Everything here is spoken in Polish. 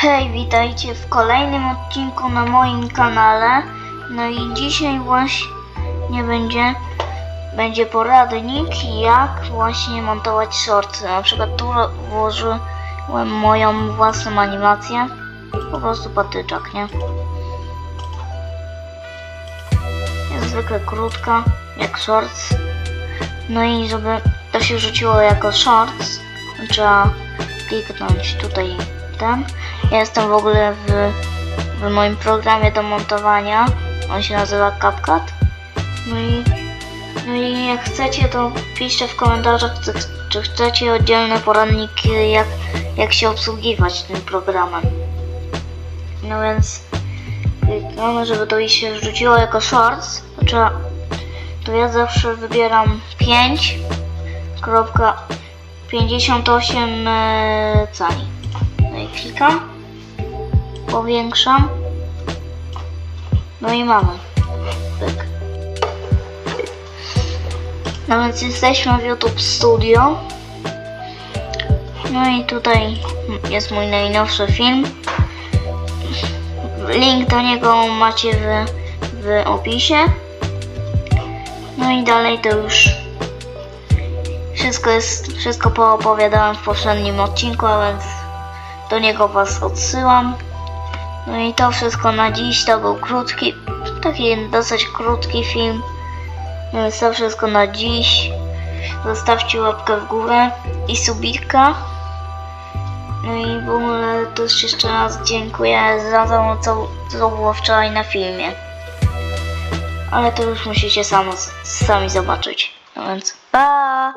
Hej, witajcie w kolejnym odcinku na moim kanale. No i dzisiaj właśnie będzie, będzie poradnik, jak właśnie montować shorty. Na przykład tu włożyłem moją własną animację. Po prostu patyczak, nie? Jest zwykle krótka, jak shorts. No i żeby to się rzuciło jako shorts, trzeba kliknąć tutaj Ja jestem w ogóle w, w moim programie do montowania. On się nazywa CapCut. No i, no i jak chcecie, to piszcie w komentarzach, czy, czy chcecie oddzielny poradnik, jak, jak się obsługiwać tym programem. No więc klikamy, żeby to się rzuciło jako shorts, to trzeba, to ja zawsze wybieram 5 kropka 58 e, cali. Klikam, powiększam, no i mamy. Pyk. No więc jesteśmy w YouTube Studio. No i tutaj jest mój najnowszy film. Link do niego macie w, w opisie. No i dalej to już wszystko jest, wszystko poopowiadałem w poprzednim odcinku, a więc do niego was odsyłam. No i to wszystko na dziś, to był krótki, taki dosyć krótki film. No więc to wszystko na dziś. Zostawcie łapkę w górę i subika. No i w ogóle też jeszcze raz dziękuję za to, co, co było wczoraj na filmie. Ale to już musicie samo, sami zobaczyć. No więc pa!